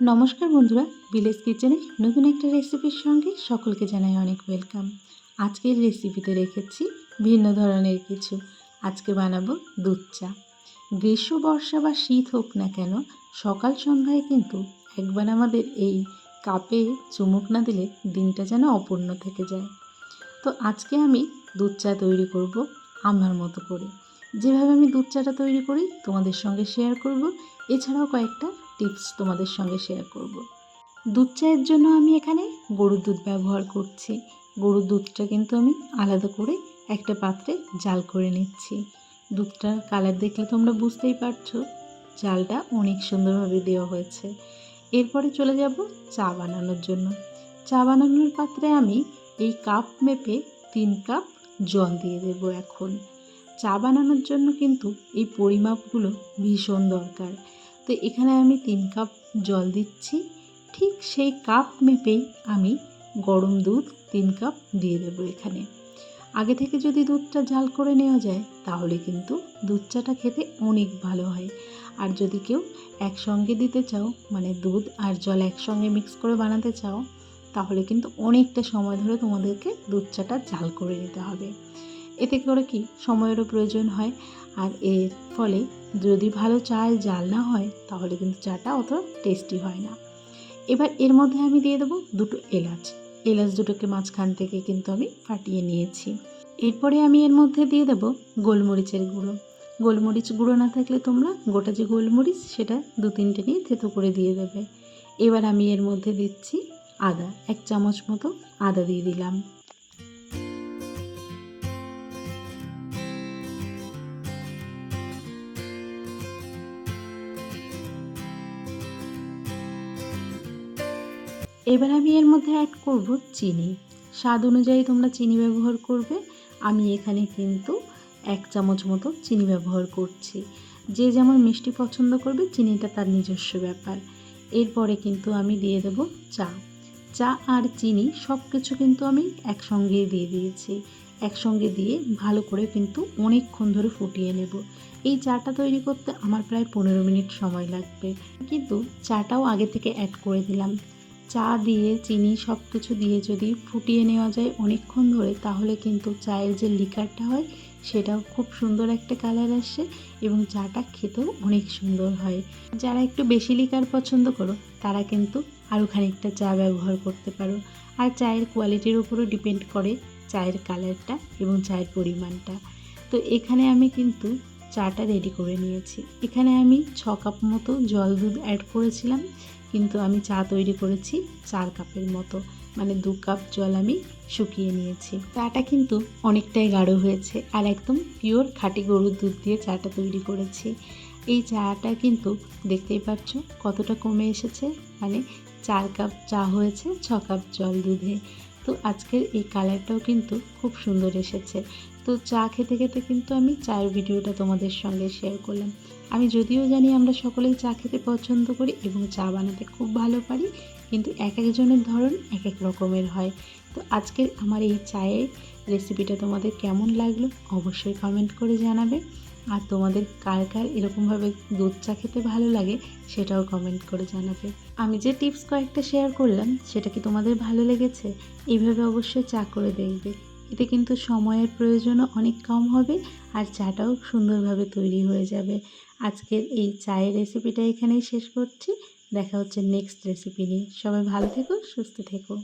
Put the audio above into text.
নমস্কার বন্ধুরা ভিলেজ কিচেনে নতুন একটা রেসিপির সঙ্গে সকলকে জানাই অনেক ওয়েলকাম আজকের রেসিপিতে রেখেছি ভিন্ন ধরনের কিছু। আজকে বানাবো দুধ চা। গ্রীষ্ম, বর্ষা বা শীত হোক না কেন, সকাল সন্ধ্যায় কিন্তু একবার আমাদের এই কাপে চুমুক না দিলে দিনটা যেন অপূর্ণ থেকে যায়। তো আজকে আমি দুধ চা তৈরি করব আমার মতো করে। যেভাবে আমি দুধ চাটা তৈরি করি, তোমাদের সঙ্গে শেয়ার করব। এছাড়াও কয়েকটা টিপস তোমাদের সঙ্গে শেয়ার করব। দুধ চায়ের জন্য আমি এখানে গরুর দুধ ব্যবহার করছি। গরুর দুধটা কিন্তু আমি আলাদা করে একটা পাত্রে জাল করে নিচ্ছি। দুধটার কালার দেখলে তোমরা বুঝতেই পারছ, জালটা অনেক সুন্দরভাবে দেওয়া হয়েছে। এরপরে চলে যাব চা বানানোর জন্য। চা বানানোর পাত্রে আমি এই কাপ মেপে তিন কাপ জল দিয়ে দেব এখন। চা বানানোর জন্য কিন্তু এই পরিমাপগুলো ভীষণ দরকার। তো এখানে আমি তিন কাপ জল দিচ্ছি। ঠিক সেই কাপ মেপেই আমি গরম দুধ তিন কাপ দিয়ে দেবো এখানে। আগে থেকে যদি দুধটা জাল করে নেওয়া যায়, তাহলে কিন্তু দুধ চাটা খেতে অনেক ভালো হয়। আর যদি কেউ একসঙ্গে দিতে চাও মানে দুধ আর জল একসঙ্গে মিক্স করে বানাতে চাও, তাহলে কিন্তু অনেকটা সময় ধরে তোমাদেরকে দুধ চাটা জাল করে নিতে হবে। এতে করে কি? সময়েরও প্রয়োজন হয়। আর এর ফলে যদি ভালো চায়ের জাল না হয়, তাহলে কিন্তু চাটা অত টেস্টি হয় না। এবার এর মধ্যে আমি দিয়ে দেবো দুটো এলাচ। এলাচ দুটোকে মাঝখান থেকে কিন্তু আমি ফাটিয়ে নিয়েছি। এরপরে আমি এর মধ্যে দিয়ে দেবো গোলমরিচের গুঁড়ো। গোলমরিচ গুঁড়ো না থাকলে তোমরা গোটা যে গোলমরিচ, সেটা দু তিনটে নিয়ে থেতো করে দিয়ে দেবে। এবার আমি এর মধ্যে দিচ্ছি আদা। এক চামচ মতো আদা দিয়ে দিলাম। এবার আমি এর মধ্যে অ্যাড করব চিনি। স্বাদ অনুযায়ী তোমরা চিনি ব্যবহার করবে। আমি এখানে কিন্তু এক চামচ মতো চিনি ব্যবহার করছি। যে যেমন মিষ্টি পছন্দ করবে, চিনিটা তার নিজস্ব ব্যাপার। এরপরে কিন্তু আমি দিয়ে দেব চা। চা আর চিনি সব কিছু কিন্তু আমি একসঙ্গে দিয়ে দিয়েছি। একসঙ্গে দিয়ে ভালো করে কিন্তু অনেকক্ষণ ধরে ফুটিয়ে নেব। এই চাটা তৈরি করতে আমার প্রায় পনেরো মিনিট সময় লাগবে। কিন্তু চাটাও আগে থেকে অ্যাড করে দিলাম। চা দিয়ে, চিনি সব কিছু দিয়ে যদি ফুটিয়ে নেওয়া যায় অনেকক্ষণ ধরে, তাহলে কিন্তু চায়ের যে লিকারটা হয়, সেটাও খুব সুন্দর একটা কালার আসে এবং চাটা খেতেও অনেক সুন্দর হয়। যারা একটু বেশি লিকার পছন্দ করো, তারা কিন্তু আরও খানিকটা চা ব্যবহার করতে পারো। আর চায়ের কোয়ালিটির উপরও ডিপেন্ড করে চায়ের কালারটা এবং চায়ের পরিমাণটা। তো এখানে আমি কিন্তু চাটা রেডি করে নিয়েছি। এখানে আমি ছ কাপ মতো জল দুধ অ্যাড করেছিলাম, কিন্তু আমি চা তৈরি করেছি চার কাপের মতো। মানে দু কাপ জল আমি শুকিয়ে নিয়েছি। চাটা কিন্তু অনেকটাই গাঢ় হয়েছে আর একদম পিওর খাঁটি গরুর দুধ দিয়ে চাটা তৈরি করেছি। এই চাটা কিন্তু দেখতেই পাচ্ছ কতটা কমে এসেছে। মানে চার কাপ চা হয়েছে, ছ কাপ জল দুধে। তো আজকের এই কালারটাও কিন্তু খুব সুন্দর এসেছে। তো চা খেতে খেতে কিন্তু আমি চায়ের ভিডিওটা তোমাদের সঙ্গে শেয়ার করলাম। আমি যদিও জানি আমরা সকলেই চা খেতে পছন্দ করি এবং চা বানাতে খুব ভালো পারি কিন্তু এক একজনের ধরন এক এক রকমের হয়। তো আজকের আমার এই চায়ের রেসিপিটা তোমাদের কেমন লাগল অবশ্যই কমেন্ট করে জানাবে। আর তোমাদের কার কার এরকমভাবে দুধ চা খেতে ভালো লাগে সেটাও কমেন্ট করে জানাবে। আমি যে টিপস কয়েকটা শেয়ার করলাম, সেটা কি তোমাদের ভালো লেগেছে? এইভাবে অবশ্যই চা করে দেখবে। এতে কিন্তু সময়ের প্রয়োজনও অনেক কম হবে আর চাটাও সুন্দরভাবে তৈরি হয়ে যাবে। আজকের এই চায়ের রেসিপিটা এখানেই শেষ করছি। দেখা হচ্ছে নেক্সট রেসিপি নিয়ে। সবাই ভালো থেকো, সুস্থ থেকো।